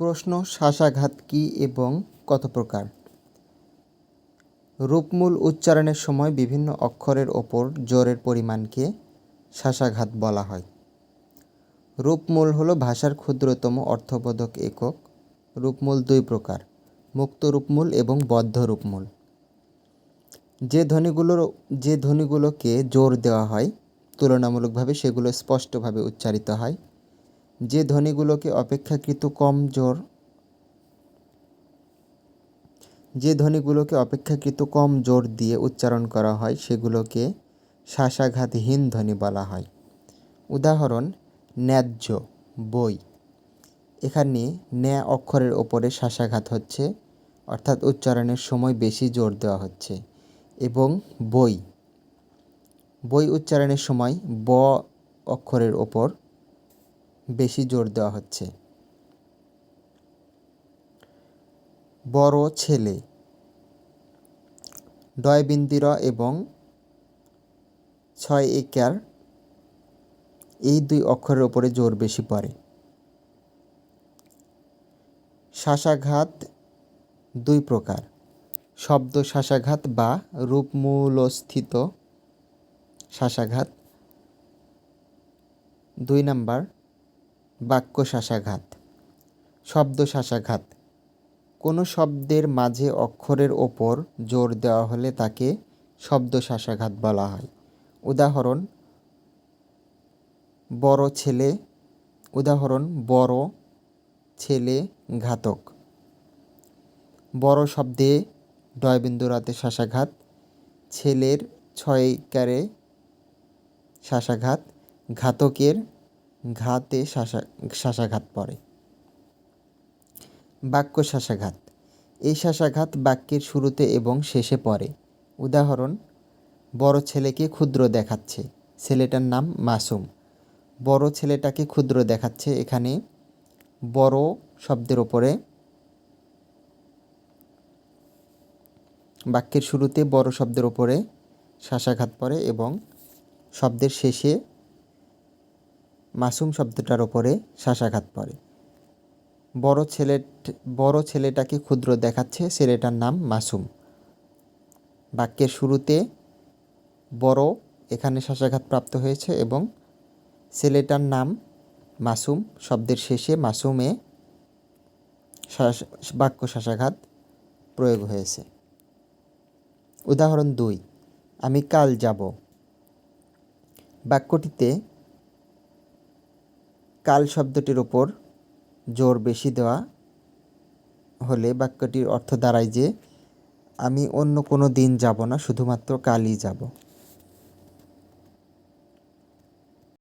প্রশ্ন শ্বাসাঘাত কী এবং কত প্রকার? রূপমূল উচ্চারণের সময় বিভিন্ন অক্ষরের ওপর জোরের পরিমাণকে শ্বাসাঘাত বলা হয়। রূপমূল হলো ভাষার ক্ষুদ্রতম অর্থবোধক একক। রূপমূল দুই প্রকার, মুক্ত রূপমূল এবং বদ্ধ রূপমূল। যে ধ্বনিগুলোর, যে ধ্বনিগুলোকে জোর দেওয়া হয়, তুলনামূলকভাবে সেগুলো স্পষ্টভাবে উচ্চারিত হয়। যে ধ্বনিগুলোকে অপেক্ষাকৃত কম জোর, যে ধ্বনিগুলোকে অপেক্ষাকৃত কম জোর দিয়ে উচ্চারণ করা হয়, সেগুলোকে শ্বাসাঘাতহীন ধ্বনি বলা হয়। উদাহরণ, ন্যায্য বই। এখানে ন্যা অক্ষরের ওপরে শ্বাসাঘাত হচ্ছে, অর্থাৎ উচ্চারণের সময় বেশি জোর দেওয়া হচ্ছে, এবং বই। বই উচ্চারণের সময় ব অক্ষরের ওপর বেশি জোর দেওয়া হচ্ছে। বড় ছেলে। ডয়বিন্দির এবং ছয় একার। এই দুই অক্ষরের ওপরে জোর বেশি পড়ে। শ্বাসাঘাত দুই প্রকার। শব্দ শ্বাসাঘাত বা রূপমূলস্থিত শ্বাসাঘাত দুই নাম্বার বাক্য শ্বাসাঘাত শব্দ শ্বাসাঘাত কোনো শব্দের মাঝে অক্ষরের ওপর জোর দেওয়া হলে তাকে শব্দ শ্বাসাঘাত বলা হয়। উদাহরণ, বড় ছেলে, উদাহরণ, বড় ছেলে ঘাতক। বড় শব্দে ডয়বিন্দু রাতে শ্বাসাঘাত ছেলের ছয়কারে শ্বাসাঘাত ঘাতকের ঘাতে শ্বাসা শ্বাসাঘাত পড়ে। বাক্য শ্বাসাঘাত এই শ্বাসাঘাত বাক্যের শুরুতে এবং শেষে পড়ে। উদাহরণ, বড় ছেলেকে ক্ষুদ্র দেখাচ্ছে। ছেলেটার নাম মাসুম। বড় ছেলেটাকে ক্ষুদ্র দেখাচ্ছে এখানে। বড় শব্দের ওপরে বাক্যের শুরুতে বড় শব্দের ওপরে শ্বাসাঘাত পড়ে এবং শব্দের শেষে মাসুম শব্দটার ওপরে শ্বাসাঘাত পড়ে। বড় ছেলে বড় ছেলেটাকে ক্ষুদ্র দেখাচ্ছে ছেলেটার নাম মাসুম। বাক্যের শুরুতে, বড় এখানে শ্বাসাঘাত প্রাপ্ত হয়েছে এবং ছেলেটার নাম মাসুম, শব্দের শেষে মাসুমে বাক্য শ্বাসাঘাত প্রয়োগ হয়েছে। উদাহরণ দুই, আমি কাল যাব। বাক্যটিতে কাল শব্দটির ওপর জোর বেশি দেওয়া হলে বাক্যটির অর্থ দাঁড়ায় যে, আমি অন্য কোনো দিন যাব না, শুধুমাত্র কালই যাব।